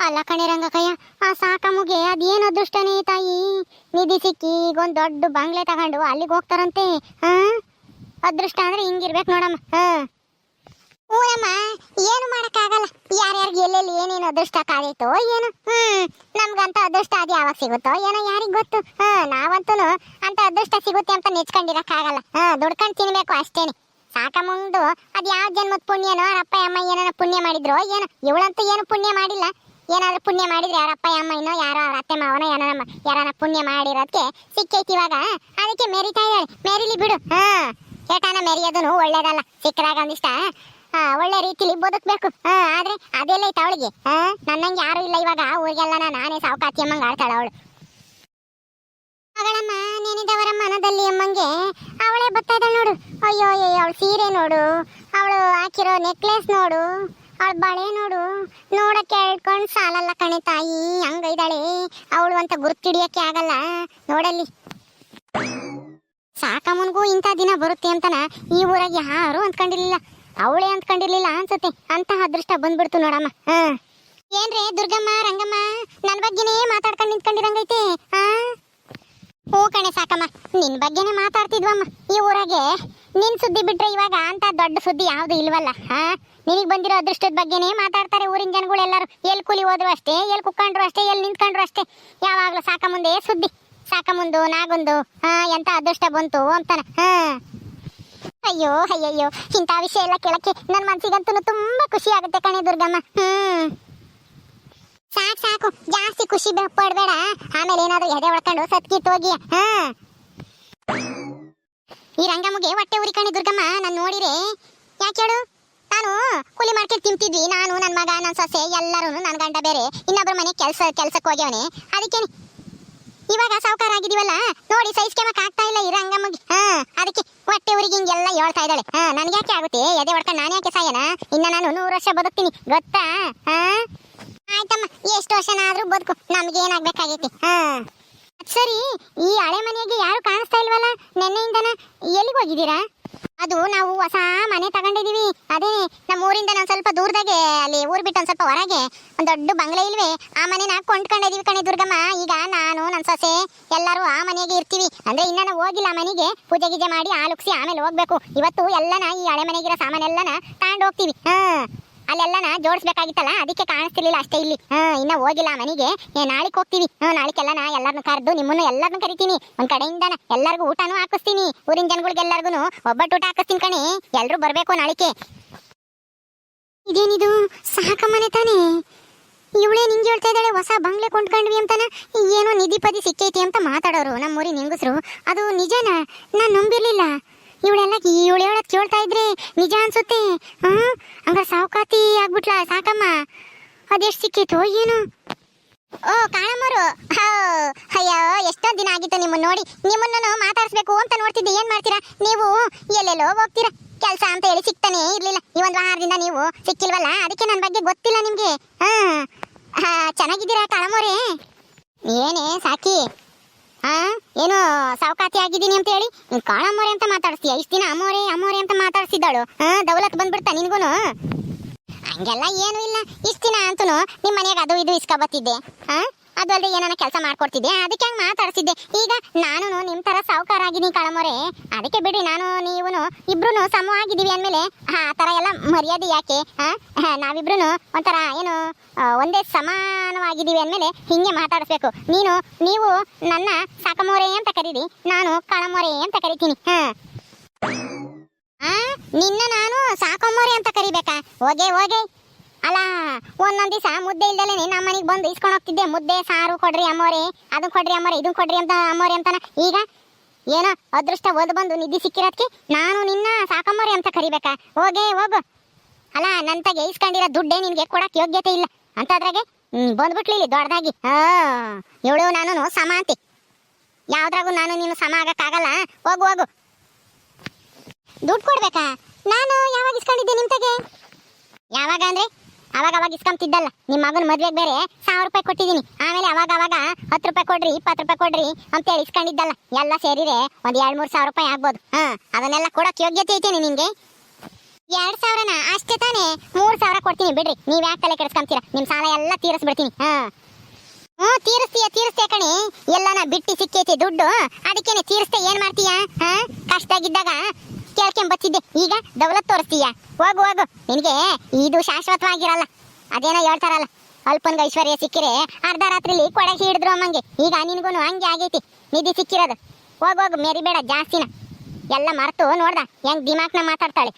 ಅಲ್ಲ ಕಣೆ ರಂಗಕಯ್ಯ, ಆ ಸಾಕಮ್ಮಗೆ ಅದೇನು ಅದೃಷ್ಟನೇ ತಾಯಿ? ನಿಧಿ ಸಿಕ್ಕಿ ಈಗ ಒಂದ್ ದೊಡ್ಡ ಬಂಗ್ಲೆ ತಗೊಂಡು ಅಲ್ಲಿಗೆ ಹೋಗ್ತಾರಂತೆ, ಹಾ? ಅದೃಷ್ಟ ಅಂದ್ರೆ ಹಿಂಗಿರ್ಬೇಕು ನೋಡಮ್ಮ, ಹಾ? ಊರಮ್ಮ ಏನು ಮಾಡೋಕ್ಕಾಗಲ್ಲ. ಯಾರ್ಯಾರಿಗೆ ಎಲ್ಲೆಲ್ಲಿ ಏನೇನು ಅದೃಷ್ಟ ಕಾದೈತೋ ಏನು, ಹ್ಮ್? ನಮ್ಗಂತ ಅದೃಷ್ಟ ಅದು ಯಾವಾಗ ಸಿಗುತ್ತೋ ಏನೋ ಯಾರಿಗ್ ಗೊತ್ತು, ಹಾ? ನಾವಂತೂ ಅಂತ ಅದೃಷ್ಟ ಸಿಗುತ್ತೆ ಅಂತ ನೆಚ್ಕೊಂಡಿರಕ್ಕಾಗಲ್ಲ, ಹಾ? ದುಡ್ಕೊಂಡು ತಿನ್ಬೇಕು ಅಷ್ಟೇನೆ. ಸಾಕ ಮುಂದು ಅದ್ ಯಾವ ಜನ್ಮದ ಪುಣ್ಯನೋ ಅಪ್ಪ ಅಮ್ಮ ಏನಾರ ಪುಣ್ಯ ಮಾಡಿದ್ರೋ ಏನೋ, ಇವಳಂತೂ ಏನು ಪುಣ್ಯ ಮಾಡಿಲ್ಲ. ಏನಾದ್ರೂ ಪುಣ್ಯ ಮಾಡಿದ್ರೆ ಯಾರಪ್ಪ, ಅಮ್ಮ, ಇನ್ನೋ ಯಾರೋ ಅವ್ರ ಅತ್ತೆ, ಮಾವನ ಯಾರನ್ನ ಯಾರನ್ನ ಪುಣ್ಯ ಮಾಡಿರೋದಕ್ಕೆ ಸಿಕ್ಕೈತಿ ಇವಾಗ. ಅದಕ್ಕೆ ಮೆರಿತಾ ಇದ್ದಾಳೆ ಮೆರಿಲಿ ಬಿಡು. ಹಾ. ಕೇಟಾನ ಮೆರಿಯೋದನು ಒಳ್ಳೇದಲ್ಲ. ಸಿಕ್ಕದಾಗ ಒಂದಿಷ್ಟ ಒಳ್ಳೆ ರೀತಿಲಿ ಬದುಕಬೇಕು. ಹಾ, ಆದ್ರೆ ಅದೆಲ್ಲ ಐತೆ ಅವಳಿಗೆ. ಹಾ, ನನ್ನಂಗೆ ಯಾರು ಇಲ್ಲ ಇವಾಗ. ಊರಿಗೆಲ್ಲ ನಾನೇ ಸಾವುಕಾತಿ ಅಮ್ಮಂಗೆ ಆಡ್ತಾಳ ಅವಳು. ಮಗಳಮ್ಮ, ನೆನೆದವರ ಮನದಲ್ಲಿ ಅಮ್ಮಂಗೆ ಅವಳೇ ಬರ್ತಾ ಇದ್ದಾಳೆ ನೋಡು. ಅಯ್ಯೋ ಅಯ್ಯೋ, ಅವಳು ಸೀರೆ ನೋಡು. ಅವಳು ಹಾಕಿರೋ ನೆಕ್ಲೆಸ್ ನೋಡು. ಅವಳ ಬಳೆ ನೋಡು. ನೋಡಕ್ಕೆ ಹೇಳ್ಕೊಂಡು ಸಾಲಲ್ಲ ಕಣೆ ತಾಯಿ. ಹಂಗೈದಾಳೆ. ಅವಳು ಅಂತ ಗುರ್ತಿಡಿಯಕ್ಕೆ ಆಗಲ್ಲ. ನೋಡಲ್ಲಿ. ಸಾಕಮ್ಮನ್ಗೂ ಇಂಥ ದಿನ ಬರುತ್ತೆ ಅಂತನ ಈ ಊರಾಗ ಯಾರು ಅಂದ್ಕೊಂಡಿರ್ಲಿಲ್ಲ ಅವಳೇ ಅಂದ್ಕೊಂಡಿರ್ಲಿಲ್ಲ ಅನ್ಸುತ್ತೆ. ಅಂತಹ ಅದೃಷ್ಟ ಬಂದ್ಬಿಡ್ತು ನೋಡಮ್ಮ. ಹಾ. ಏನ್ರೇ ದುರ್ಗಮ್ಮ, ರಂಗಮ್ಮ ನನ್ನ ಬಗ್ಗೆನೇ ಮಾತಾಡ್ಕೊಂಡು ನಿಂತ್ಕೊಂಡಿರಂಗೈತೆ. ಹಾ. ಹ್ಞೂ ಕಣೆ ಸಾಕಮ್ಮ. ನಿನ್ ಬಗ್ಗೆನೇ ಮಾತಾಡ್ತಿದ್ವಮ್ಮ ಈ ಊರಾಗೆ. ನಿನ್ ಸುದ್ದಿ ಬಿಟ್ರೆ ಇವಾಗ ಅಂತ ದೊಡ್ಡ ಸುದ್ದಿ ಯಾವ್ದು ಇಲ್ವಲ್ಲ, ಹಾ? ನಿನಗ್ ಬಂದಿರೋ ಅದೃಷ್ಟದ ಬಗ್ಗೆನೇ ಮಾತಾಡ್ತಾರೆ ಊರಿನ ಜನಗಳೆಲ್ಲರೂ ಎಲ್ಲಿ ಕೂಲಿ ಹೋದ್ರು ಅಷ್ಟೇ ಎಲ್ಲಿ ಕುಕ್ಕಂಡ್ರು ಅಷ್ಟೇ ಎಲ್ಲಿ ನಿಂತ್ಕೊಂಡ್ರು ಅಷ್ಟೇ. ಯಾವಾಗ್ಲೂ ಸಾಕ ಮುಂದೆ ಸುದ್ದಿ, ಸಾಕ ಮುಂದು, ನಾಗೊಂದು, ಹಾ, ಎಂತ ಅದೃಷ್ಟ ಬಂತು ಅಂತಾನೆ, ಹಾ. ಅಯ್ಯೋ, ಅಯ್ಯಯ್ಯೋ ಇಂತ ವಿಷಯ ಎಲ್ಲ ಕೇಳಕ್ಕೆ ನನ್ನ ಮನ್ಸಿಗಂತೂ ತುಂಬಾ ಖುಷಿ ಆಗುತ್ತೆ ಕಣೆ ದುರ್ಗಮ್ಮ, ಹ್ಮ್. ಸಾಕು ಸಾಕು, ಜಾಸ್ತಿ ಖುಷಿ ಪಡ್ಬೇಡ. ಆಮೇಲೆ ಏನಾದ್ರು ಎದೆ ಹೊಡ್ಕೊಂಡು ಸತ್ಕಿತ್ತು ಹೋಗಿ ಹಾ. ಈ ರಂಗಮ್ಮಗೆ ಹೊಟ್ಟೆ ಉರಿಕಾಣಿ ದುರ್ಗಮ್ಮ, ನಾನು ನೋಡಿರೆ. ಯಾಕೆ ಹೇಳು? ನಾನು ಕೂಲಿ ಮಾರ್ಕೆಟ್ ತಿಂತಿದ್ವಿ ನಾನು ನನ್ನ ಮಗ ನನ್ನ ಸೊಸೆ ಎಲ್ಲರೂ ನನ್ನ ಗಂಡ ಬೇರೆ. ಇನ್ನೊಬ್ಬರ ಮನೆ ಕೆಲಸ ಕೆಲ್ಸಕ್ಕೆ ಹೋಗ್ಯವನೆ. ಅದಕ್ಕೆ ಇವಾಗ ಸಾವುಕಾರ ಆಗಿದೀವಲ್ಲ ನೋಡಿ ಸೈಜ್ ಕೆಮಕ್ ಆಗ್ತಾ ಇಲ್ಲ ಈ ರಂಗಮ್ಮಗೆ. ಹಾ, ಅದಕ್ಕೆ ಹೊಟ್ಟೆ ಊರಿಗೆ ಹಿಂಗೆಲ್ಲ ಹೇಳ್ತಾ ಇದ್ದಾಳೆ. ಹಾ, ನನ್ಗೆ ಯಾಕೆ ಆಗುತ್ತೆ? ಎದೆ ಹೊಡ್ಕೊಂಡು ನಾನು ಯಾಕೆ ಸಾಯನ? ಇನ್ನ ನಾನು ನೂರು ವರ್ಷ ಬದುಕ್ತೀನಿ, ಗೊತ್ತಾ? ಹಾ? ಆಯ್ತಮ್ಮ, ಎಷ್ಟು ವರ್ಷನಾದ್ರೂ ಬದುಕು, ನಮ್ಗೆ ಏನಾಗ್ಬೇಕಾಗೈತಿ? ಹಾ. ಸರಿ, ಈ ಹಳೆ ಮನೆಗೆ ಯಾರು ಕಾಣಿಸ್ತಾ ಇಲ್ವಲ್ಲ? ನಿನ್ನೆಯಿಂದನ ಎಲ್ಲಿಗೆ ಹೋಗಿದ್ದೀರಾ? ಅದು ನಾವು ಹೊಸ ಮನೆ ತಗೊಂಡಿದೀವಿ ಅದೇ ನಮ್ಮ ಊರಿಂದ ನಾವು ಸ್ವಲ್ಪ ದೂರದಾಗೆ, ಅಲ್ಲಿ ಊರ್ ಬಿಟ್ಟು ಒಂದು ಸ್ವಲ್ಪ ಹೊರಗೆ, ಒಂದು ದೊಡ್ಡ ಬಂಗ್ಲೆ ಇಲ್ವೇ, ಆ ಮನೆನ ಕೊಂಡ್ಕೊಂಡಿದೀವಿ ಕಣೆ ದುರ್ಗಮ್ಮ. ಈಗ ನಾನು ನನ್ನ ಸೊಸೆ, ಎಲ್ಲರೂ ಆ ಮನೆಗೆ ಇರ್ತೀವಿ. ಅಂದ್ರೆ ಇನ್ನ ಹೋಗಿಲ್ಲ ಮನೆಗೆ, ಪೂಜೆ ಗೀಜೆ ಮಾಡಿ ಆಲುಕ್ಸಿ ಆಮೇಲೆ ಹೋಗ್ಬೇಕು. ಇವತ್ತು ಎಲ್ಲನ ಈ ಹಳೆ ಮನೆಗಿರೋ ಸಾಮಾನೆಲ್ಲನ ತಗೊಂಡು ಹೋಗ್ತೀವಿ. ಹಾ. ಅಲ್ಲೆಲ್ಲನ ಜೋಡಿಸ್ಬೇಕಾಗಿತ್ತಲ್ಲ? ಅದಕ್ಕೆ ಕಾಣಿಸ್ತಿರ್ಲಿಲ್ಲ ಅಷ್ಟೇ ಇಲ್ಲಿ. ಹಾ, ಇನ್ನ ಹೋಗಿಲ್ಲ ಮನೆಗೆ. ನಾಳೆಗೆ ಹೋಗ್ತೀವಿ ಹ್ಮ್ ನಾ ಎಲ್ಲರನ್ನು ಕರೆದು ನಿಮ್ಮನ್ನು ಎಲ್ಲರನ್ನು ಕರಿತೀನಿ. ಒಂದ್ ಕಡೆಯಿಂದನ ಎಲ್ಲರಿಗೂ ಊಟನೂ ಹಾಕಿಸ್ತೀನಿ. ಊರಿನ ಜನಗಳಿಗೆಲ್ಲರಿಗೂ ಒಬ್ಬಟ್ಟು ಊಟ ಹಾಕಿಸ್ತೀನಿ ಕಣಿ. ಎಲ್ರು ಬರಬೇಕು ನಾಳಿಕೆ. ಇದೇನಿದು? ಸಾಕ ಮನೆ ತಾನೇ? ಇವಳೇ ನಿಂಗೆ ಹೇಳ್ತಾ ಇದ್ದಾಳೆ, ಹೊಸ ಬಂಗ್ಲೆ ಕೊಂಡ್ಕೊಂಡ್ವಿ ಅಂತಾನ? ಏನೋ ನಿಧಿ ಪದಿ ಸಿಕ್ಕೈತಿ ಅಂತ ಮಾತಾಡೋರು ನಮ್ಮೂರಿ ಹೆಂಗಸ್ರು. ಅದು ನಿಜನಾ? ನಾನು ನಂಬಿರ್ಲಿಲ್ಲ. ಇವಳೆಲ್ಲ ಇವಳು ಹೇಳೋದ್ ಕೇಳ್ತಾ ಇದ್ರೆ. ನಿಜ ಅನ್ಸುತ್ತೆ. ಹ್ಮ್ ಹಂಗ ಸಾವುಕಾತಿ ಆಗ್ಬಿಟ್ಲ? ಸಾಕಮ್ಮ. ಅದೆಷ್ಟು ಸಿಕ್ಕಿತ್ತು ಏನು? ಓ ಕಾಣಮ್ಮರು ಅಯ್ಯೋ, ಎಷ್ಟೋ ದಿನ ಆಗಿತ್ತು ನಿಮ್ಮನ್ನ ನೋಡಿ. ನಿಮ್ಮನ್ನು ಮಾತಾಡಿಸ್ಬೇಕು ಅಂತ ನೋಡ್ತಿದ್ದೆ. ಏನ್ ಮಾಡ್ತೀರಾ? ನೀವು ಎಲ್ಲೆಲ್ಲೋ ಹೋಗ್ತೀರಾ? ಕೆಲಸ ಅಂತ ಹೇಳಿ ಸಿಗ್ತಾನೆ ಇರ್ಲಿಲ್ಲ. ಈ ಒಂದ್ ವಾರದಿಂದ ನೀವು ಸಿಕ್ಕಿಲ್ವಲ್ಲ? ಅದಕ್ಕೆ ನನ್ನ ಬಗ್ಗೆ ಗೊತ್ತಿಲ್ಲ ನಿಮ್ಗೆ. ಹಾ, ಚೆನ್ನಾಗಿದ್ದೀರಾ ಕಾಳಮ್ಮೋರೆ ಏನೇ, ಸಾಕಿ. ಹಾ ಏನು ಸಾವುಕಾತಿ ಆಗಿದ್ದೀನಿ ಅಂತ ಹೇಳಿ? ಕಾಳಮ್ಮೋರೆ ಅಂತ ಮಾತಾಡ್ಸ್ತೀಯ? ಇಷ್ಟು ದಿನ ಅಮ್ಮೋರೆ ಅಮ್ಮೋರೆ ಅಂತ ಮಾತಾಡ್ಸಿದ್ದಾಳು. ಹಾ ದೌಲತ್ ಬಂದ್ಬಿಡ್ತಾ ನಿನ್ಗೂನು? ಹಂಗೆಲ್ಲ ಏನು ಇಲ್ಲ. ಇಷ್ಟು ದಿನ ಅಂತೂ ನಿಮ್ಮ ಮನೆಗೆ ಅದು ಇದು ಇಸ್ಕೊಬತ್ತಿದ್ದೆ ಹಾ ಅದು ಅಲ್ಲದೆ ಏನಾನ ಕೆಲಸ ಮಾಡ್ಕೊಡ್ತಿದ್ದೆ ಅದಕ್ಕೆ ಹಂಗೆ ಮಾತಾಡ್ಸಿದ್ದೆ. ಈಗ ನಾನು ನಿಮ್ಮ ತರ ಸಾವುಕಾರ ಆಗಿದ್ದೀನಿ ಕಳಮೊರೆ. ಅದಕ್ಕೆ ಬಿಡಿ ನಾನು ನೀವು ಇಬ್ರು ಸಮ ಆಗಿದ್ದೀವಿ ಅಂದಮೇಲೆ ಆ ಥರ ಎಲ್ಲ ಮರ್ಯಾದೆ ಯಾಕೆ? ನಾವಿಬ್ರು ಒಂಥರ ಏನು ಒಂದೇ ಸಮಾನವಾಗಿದ್ದೀವಿ ಅಂದಮೇಲೆ ಹಿಂಗೆ ಮಾತಾಡಿಸ್ಬೇಕು. ನೀನು, ನೀವು ನನ್ನ ಸಾಕಮೊರೆ ಅಂತ ಕರೀರಿ, ನಾನು ಕಳಮೊರೆ ಅಂತ ಕರಿತೀನಿ. ಹಾ. ನಿನ್ನ ನಾನು ಸಾಕಮೊರೆ ಅಂತ ಕರಿಬೇಕಾ? ಹೋಗೆ ಹೋಗೆ. ಅಲ್ಲ, ಒಂದೊಂದ್ ದಿವಸ ಮುದ್ದೆ ಇಲ್ದಲೆ ನಮ್ಮ ಮನೆಗೆ ಬಂದು ಇಸ್ಕೊಂಡು ಹೋಗ್ತಿದ್ದೆ. ಮುದ್ದೆ, ಸಾರು ಕೊಡ್ರಿ ಅಮ್ಮೋರಿ ಅದು ಕೊಡ್ರಿ ಅಮ್ಮೋರಿ ಇದು ಕೊಡ್ರಿ ಅಂತ ಅಮ್ಮೋರಿ ಅಂತಾನ. ಈಗ ಏನೋ ಅದೃಷ್ಟ ಒದ್ ಬಂದು ನಿಧಿ ಸಿಕ್ಕಿರೋದಕ್ಕೆ ನಾನು ನಿನ್ನ ಸಾಕಮ್ಮೋರಿ ಅಂತ ಕರಿಬೇಕಾ? ಹೋಗೇ, ಹೋಗು. ಅಲ್ಲ ತಗೆ ಇಸ್ಕೊಂಡಿರೋ ದುಡ್ಡೇ ನಿನ್ಗೆ ಕೊಡಕ್ ಯೋಗ್ಯತೆ ಇಲ್ಲ. ಅಂತದ್ರಾಗೆ, ಹ್ಮ್, ಬಂದ್ಬಿಟ್ಲಿ ಇಲ್ಲಿ ದೊಡ್ಡದಾಗಿ ಇವಳು ನಾನು ಸಮ ಅಂತಿ. ಯಾವ್ದ್ರಾಗೂ ನಾನು ನೀನು ಸಮ ಆಗಕ್ಕಾಗಲ್ಲ. ಹೋಗು ಹೋಗು. ದುಡ್ಡು ಕೊಡ್ಬೇಕಾ? ನಾನು ಯಾವಾಗ ಇಸ್ಕೊಂಡಿದ್ದೆ ನಿಮ್ ತಗೆ? ಯಾವಾಗ ಅಂದ್ರೆ? ಅವಾಗ ಅವಾಗ ಇಸ್ಕೊಂತಿದ್ದಲ್ಲ ನಿಮ್ಮ ಮಗನ ಮದ್ವೆಗೆ ಬೇರೆ ಸಾವಿರ ರೂಪಾಯಿ ಕೊಟ್ಟಿದ್ದೀನಿ. ಆಮೇಲೆ ಅವಾಗ ಅವಾಗ ಹತ್ತು ರೂಪಾಯಿ ಕೊಡ್ರಿ, ಇಪ್ಪತ್ತು ರೂಪಾಯಿ ಕೊಡ್ರಿ ಅಂತೇಳಿ ಇಸ್ಕೊಂಡಿದ್ದಲ್ಲ. ಎಲ್ಲ ಸೇರಿದ್ರೆ ಒಂದ್ ಎರಡ್ ಮೂರ್ ಸಾವಿರ ರೂಪಾಯಿ ಆಗ್ಬೋದು. ಹಾ, ಅದನ್ನೆಲ್ಲ ಕೊಡಕ್ ಯೋಗ್ಯತೆ ಐತೇನೆ ನಿಮಗೆ ಎರಡ್ ಸಾವಿರನ? ಅಷ್ಟೇ ತಾನೇ. ಮೂರ್ ಸಾವಿರ ಕೊಡ್ತೀನಿ ಬಿಡ್ರಿ. ನೀವ್ ಯಾಕೆ ತಲೆ ಕೆಡಿಸ್ಕೊಂತೀರಾ ನಿಮ್ಮ ಸಾಲ ಎಲ್ಲ ತೀರಿಸ್ಬಿಡ್ತೀನಿ. ಹಾ. ಹ್ಞೂ, ತೀರಿಸ್ತೀಯ ತೀರಿಸ್ತೇ ಕಣಿ. ಎಲ್ಲನ ಬಿಟ್ಟು ಸಿಕ್ಕೈತಿ ದುಡ್ಡು. ಅದಕ್ಕೇನೆ ತೀರಿಸ್ತೇ ಏನ್ ಮಾಡ್ತೀಯ? ಹಾ ಕಷ್ಟ ಆಗಿದ್ದಾಗ ಈಗ ದೌಲತ್ ತೋರಿಸ್ತೀಯ? ಹೋಗು ಹೋಗು. ನಿನಗೆ ಇದು ಶಾಶ್ವತವಾಗಿರಲ್ಲ. ಅದೇನೋ ಹೇಳ್ತಾರಲ್ಲ ಅಲ್ಪನ್ಗ ಐಶ್ವರ್ಯ ಸಿಕ್ಕಿರೆ ಅರ್ಧ ರಾತ್ರಿಲಿ ಕೊಡಗಿ ಹಿಡಿದ್ರು ಅಮ್ಮಂಗೆ. ಈಗ ನಿನಗೂ ಹಂಗೆ ಆಗೈತಿ, ನಿಧಿ ಸಿಕ್ಕಿರೋದು. ಹೋಗು ಹೋಗು, ಮೇರಿಬೇಡ, ಜಾಸ್ತಿನ. ಎಲ್ಲ ಮರೆತು ನೋಡ್ದ, ಹೆಂಗ್ ದಿಮಾಕ್ನ ಮಾತಾಡ್ತಾಳೆ.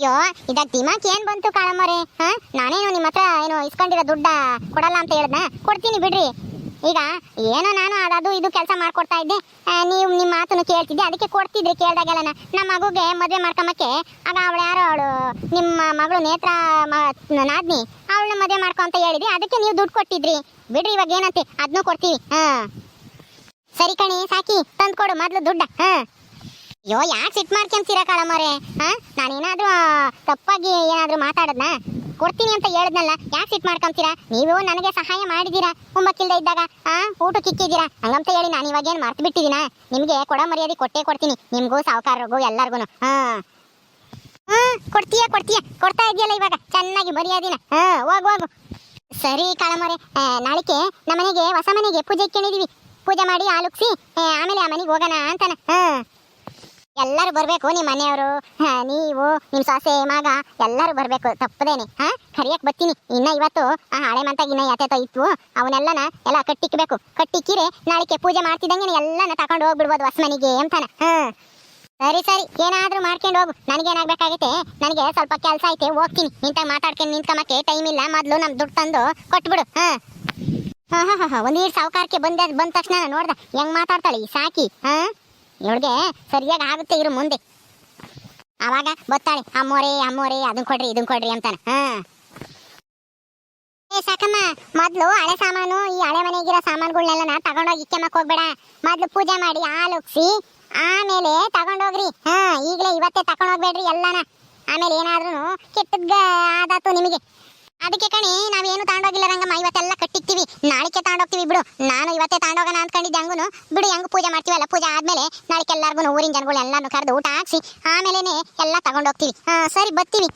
ಅಯ್ಯೋ ಇದಾಗ ದಿಮಾಕ್ ಏನ್ ಬಂತು ಕಾಳಮ್ಮರೇ, ಹಾ? ನಾನೇನು ನಿಮ್ಮ ಹತ್ರ ಏನು ಇಸ್ಕೊಂಡಿರೋ ದುಡ್ಡ ಕೊಡಲ್ಲ ಅಂತ ಹೇಳ್ದ ಕೊಡ್ತೀನಿ ಬಿಡ್ರಿ. ಈಗ ಏನೋ ನಾನು ಅದದು ಇದು ಕೆಲಸ ಮಾಡ್ಕೊಡ್ತಾ ಇದ್ದೆ. ನೀವು ನಿಮ್ಮ ಮಾತನ್ನು ಕೇಳ್ತಿದ್ದೆ. ಅದಕ್ಕೆ ಕೊಡ್ತಿದ್ರಿ ಕೇಳ್ದಾಗೆಲ್ಲ ನಮ್ಮ ಮಗುಗೆ ಮದುವೆ ಮಾಡ್ಕೊಂಬಕ್ಕೆ ಆಗ ಅವಳು ಯಾರೋ ಅವಳು, ನಿಮ್ಮ ಮಗಳು ನೇತ್ರ ನಾದ್ನಿ, ಅವಳನ್ನ ಮದುವೆ ಮಾಡ್ಕೊ ಅಂತ ಹೇಳಿದ್ರಿ ಅದಕ್ಕೆ ನೀವು ದುಡ್ಡು ಕೊಟ್ಟಿದ್ರಿ. ಬಿಡ್ರಿ, ಇವಾಗ ಏನಂತೆ? ಅದನ್ನೂ ಕೊಡ್ತೀವಿ. ಹಾ. ಸರಿ ಕಣಿ, ಸಾಕಿ. ತಂದ್ಕೊಡು ಮೊದ್ಲು ದುಡ್ಡ. ಹಾ. ಅಯ್ಯೋ, ಯಾಕೆ ಸಿಟ್ ಮಾಡ್ಕೊಂತೀರಾ ಕಾಳಮ್ಮರೇ? ಹಾ? ನಾನೇನಾದ್ರೂ ತಪ್ಪಾಗಿ ಏನಾದ್ರೂ ಮಾತಾಡದ್ನ? ಕೊಡ್ತೀನಿ ಅಂತ ಹೇಳಿದ್ನಲ್ಲ, ಯಾಕೆ ಸಿಟ್ ಮಾಡ್ಕೊಂತೀರಾ? ನೀವು ನನಗೆ ಸಹಾಯ ಮಾಡಿದೀರಾ? ಕುಂಬಕ್ಕಿಲ್ದೆ ಇದ್ದಾಗ, ಆ ಊಟ ಕಿಕ್ಕಿದ್ದೀರಾ? ಹಂಗಂತ ಹೇಳಿ ನಾನು ಇವಾಗ ಏನು ಮರ್ತು ಬಿಟ್ಟಿದ್ದೀನ? ನಿಮಗೆ ಕೊಡ ಮರ್ಯಾದೆ ಕೊಟ್ಟೇ ಕೊಡ್ತೀನಿ. ನಿಮಗೂ, ಸಾವುಕಾರರಿಗೂ ಎಲ್ಲರಿಗೂ ಹಾ. ಹಾ, ಕೊಡ್ತೀಯ ಕೊಡ್ತೀಯ? ಕೊಡ್ತಾ ಇದೆಯಲ್ಲ ಇವಾಗ, ಚೆನ್ನಾಗಿ ಮರ್ಯಾದಿನ. ಹಾ, ಹೋಗು ಹೋಗು. ಸರಿ ಕಾಳಮ್ಮರೆ ನಾಳಿಕೆ ನಮ್ಮನೆಗೆ, ಹೊಸ ಮನೆಗೆ ಪೂಜೆ ಕೇಳಿದೀವಿ. ಪೂಜೆ ಮಾಡಿ ಆಲುಕ್ಸಿ ಆಮೇಲೆ ಆ ಮನೆಗೆ ಹೋಗೋಣ ಅಂತಾನೆ. ಹಾ. ಎಲ್ಲರೂ ಬರಬೇಕು ನಿಮ್ಮ ಮನೆಯವರು. ನೀವು ನಿಮ್ಮ ಸೊಸೆ, ಮಗ, ಎಲ್ಲರೂ ಬರಬೇಕು. ತಪ್ಪದೇನೆ. ಹಾ ಕರಿಯಕ್ಕೆ ಬರ್ತೀನಿ. ಇನ್ನ ಇವತ್ತು, ಆ, ಹಳೆ ಮಂತಾಗ ಇನ್ನ ಯಾತೆ ಇತ್ತು ಅವನ್ನೆಲ್ಲನ ಎಲ್ಲ ಕಟ್ಟಿಕ್ಬೇಕು. ಕಟ್ಟಿಕ್ಕಿರೆ ನಾಳಿಕೆ ಪೂಜೆ ಮಾಡ್ತಿದ್ದಂಗೆ ಎಲ್ಲನ ತಗೊಂಡು ಹೋಗ್ಬಿಡ್ಬೋದು ಹೊಸ ಮನೆಗೆ ಅಂತಾನೆ. ಹಾ. ಸರಿ ಸರಿ. ಏನಾದರೂ ಮಾಡ್ಕೊಂಡು ಹೋಗು. ನನಗೇನಾಗಬೇಕಾಗೈತೆ? ನನಗೆ ಸ್ವಲ್ಪ ಕೆಲಸ ಐತೆ. ಹೋಗ್ತೀನಿ. ನಿಂತಾಗ ಮಾತಾಡ್ಕೊಂಡು ನಿಂತ್ಕೊಂಬಕ್ಕೆ ಟೈಮ್ ಇಲ್ಲ. ಮೊದಲು ನಮ್ಮ ದುಡ್ಡು ತಂದು ಕೊಟ್ಬಿಡು. ಹಾ. ಹಾ ಹಾ ಹಾ ಒಂದೀರ್ ಸಾವುಕಾರಕ್ಕೆ ಬಂದ ಬಂದ ತಕ್ಷಣ ನೋಡ್ದೆ. ಹೆಂಗ್ ಮಾತಾಡ್ತಾಳೆ ಈ ಸಾಕಿ? ಹಾ? ಇವಳಿಗೆ ಸರಿಯಾಗಿ ಆಗುತ್ತೆ, ಇರು ಮುಂದೆ. ಆವಾಗ ಬತ್ತಾಳೆ ಅಮ್ಮೋರೆ ಅಮ್ಮೋರೆ, ಅದನ್ ಕೊಡ್ರಿ ಇದನ್ನ ಕೊಡ್ರಿ ಅಂತಾನೆ. ಹಾ. ಸಾಕಮ್ಮ, ಮೊದಲು ಹಳೆ ಸಾಮಾನು, ಈ ಹಳೆ ಮನೆಗಿರೋ ಸಾಮಾನುಗಳನ್ನೆಲ್ಲ ತಗೊಂಡೋಗಿ ಇಕ್ಕೆಮಕ್ ಹೋಗ್ಬೇಡ. ಮೊದಲು ಪೂಜೆ ಮಾಡಿ ಹಾಲುಕ್ಸಿ ಆಮೇಲೆ ತಗೊಂಡೋಗ್ರಿ. ಹಾ, ಈಗಲೇ ಇವತ್ತೇ ತಗೊಂಡೋಗ್ಬೇಡ್ರಿ ಎಲ್ಲಾನ. ಆಮೇಲೆ ಏನಾದ್ರೂ ಕೆಟ್ಟದ್ದು ಆದಾತು ನಿಮಗೆ. ಅದಕ್ಕೆ ಕಣಿ, ನಾವೇನು ತಾಂಡೋಗಿಲ್ಲ ರಂಗಮ್ಮ, ಇವತ್ತೆಲ್ಲ ಕಟ್ಟಿಕ್ತೀವಿ. ನಾಳೆಕ್ಕೆ ತಾಂಡೋಗ್ತೀವಿ ಬಿಡು. ನಾನು ಇವತ್ತೇ ತಾಂಡೋಗೋಣ ಅಂದ್ಕೊಂಡಿದ್ದೆ ಹಂಗೂ ಬಿಡು, ಹೆಂಗ್ ಪೂಜೆ ಮಾಡ್ತೀವಲ್ಲ? ಪೂಜೆ ಆದ್ಮೇಲೆ ನಾಳೆಕ್ಕೆ ಎಲ್ಲರಿಗೂ ಊರಿನ ಜನಗಳು ಎಲ್ಲಾನು ಕರೆದು ಊಟ ಹಾಕ್ಸಿ ಆಮೇಲೆ ಎಲ್ಲ ತಗೊಂಡೋಗ್ತೀವಿ. ಹಾ, ಸರಿ, ಬರ್ತೀವಿ.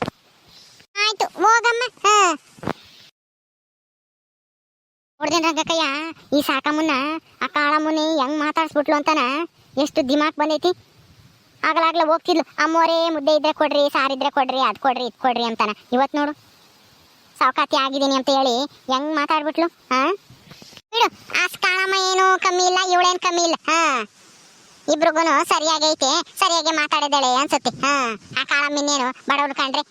ಆಯ್ತು, ಹೋಗಮ್ಮ. ಹಾಂ. ನೋಡ್ದೇನ ರಂಗಕ್ಕಯ್ಯ, ಈ ಸಾಕಮ್ಮನ್ನ ಆ ಕಾಳಮ್ಮನಿ ಹೆಂಗ್ ಮಾತಾಡ್ಸ್ಬಿಟ್ಲು ಅಂತಾನ? ಎಷ್ಟು ದಿಮಾಕ್ ಬಂದೈತಿ. ಆಗ್ಲಾಗ್ಲೇ ಹೋಗ್ತಿದ್ಲು. ಅಮ್ಮೋರೇ ಮುದ್ದೆ ಇದ್ರೆ ಕೊಡ್ರಿ ಸಾರಿದ್ರೆ ಕೊಡ್ರಿ, ಅದ್ ಕೊಡ್ರಿ, ಇದು ಕೊಡ್ರಿ ಅಂತಾನ. ಇವತ್ತು ನೋಡು. ಸಾವುಕಾತಿ ಆಗಿದ್ದೀನಿ ಅಂತ ಹೇಳಿ ಹೆಂಗ್ ಮಾತಾಡ್ಬಿಟ್ಲು, ಹಾ? ಬಿಡು, ಆ ಕಾಳಮ್ಮ ಏನು ಕಮ್ಮಿ ಇಲ್ಲ, ಇವಳೇನ್ ಕಮ್ಮಿ ಇಲ್ಲ, ಹಾ? ಇಬ್ರಿಗೂ ಸರಿಯಾಗೈತೆ ಸರಿಯಾಗಿ ಮಾತಾಡಿದಾಳೆ ಅನ್ಸುತ್ತೆ, ಹಾ? ಆ ಕಾಳಮ್ಮನ್ನೇನು ಬಡವ್ರು ಕಂಡ್ರೆ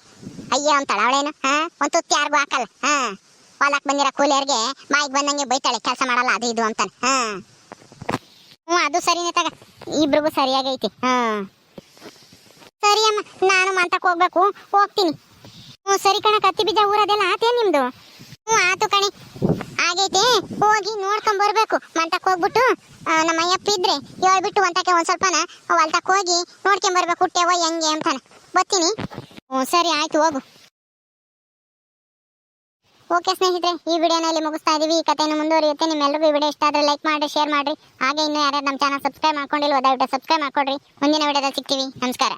ಅಯ್ಯೋ, ಅಂತಾಳ ಅವಳೇನು, ಹಾ? ಒಂದ್ ತುತ್ತಿ ಯಾರಿಗೂ ಹಾಕಲ್ಲ, ಹಾ? ಹೊಲಕ್ ಬಂದಿರೋ ಕೂಲಿಯರ್ಗೆ ಮಾಯಿಗೆ ಬಂದಂಗೆ ಬೈತಾಳೆ, ಕೆಲಸ ಮಾಡಲ್ಲ, ಅದು ಇದು ಅಂತಾನೆ, ಹಾ? ಹ್ಞೂ, ಅದು ಸರಿನೇ ತಗ, ಇಬ್ರಿಗೂ ಸರಿಯಾಗೈತಿ ಹಾ? ಸರಿ ಅಮ್ಮ ನಾನು ಮಂತಕ್ಕೆ ಹೋಗ್ಬೇಕು, ಹೋಗ್ತೀನಿ. ಸರಿ ಕಣ, ಕತ್ತಿ ಬೀಜ ಊರದೆಲ್ಲ ಆತೇನ್ ನಿಮ್ದು? ಹ್ಞೂ, ಆತು ಕಣಿ. ಆಗೈತೆ. ಹೋಗಿ ನೋಡ್ಕೊಂಡ್ ಬರ್ಬೇಕು. ಮಂಟಕ್ ಹೋಗ್ಬಿಟ್ಟು ನಮ್ಮ ಅಯ್ಯಪ್ಪ ಇದ್ರೆ ಹೇಳ್ಬಿಟ್ಟು ಅಂತಕ್ಕೆ ಒಂದ್ ಸ್ವಲ್ಪನ ಹೊಲ್ತಕ್ ಹೋಗಿ ನೋಡ್ಕೊಂಡ್ ಬರ್ಬೇಕು. ಹುಟ್ಟೆವ ಹೆಂಗೆ ಅಂತಾನೆ. ಬರ್ತೀನಿ. ಹ್ಞೂ, ಸರಿ, ಆಯ್ತು, ಹೋಗು. ಓಕೆ ಸ್ನೇಹಿತರೆ, ಈ ವಿಡಿಯೋನಲ್ಲಿ ಮುಗಿಸ್ತಾ ಇದೀವಿ. ಈ ಕಥೆಯನ್ನು ಮುಂದುವರಿಯುತ್ತೆ. ನಿಮ್ಮೆಲ್ಲರಿಗೂ ಈ ವಿಡಿಯೋ ಇಷ್ಟ ಆದರೆ ಲೈಕ್ ಮಾಡಿ, ಶೇರ್ ಮಾಡಿ ಹಾಗೆ ಇನ್ನೂ ಯಾರ್ಯಾರು ನಮ್ಮ ಚಾನಲ್ ಸಬ್ಸ್ಕ್ರೈಬ್ ಮಾಡ್ಕೊಂಡಿಲ್ಲ ದಯವಿಟ್ಟು ಸಬ್ಸ್ಕ್ರೈಬ್ ಮಾಡ್ಕೊಡ್ರಿ. ಮುಂದಿನ ವಿಡಿಯೋದಲ್ಲಿ ಸಿಗ್ತೀವಿ. ನಮಸ್ಕಾರ.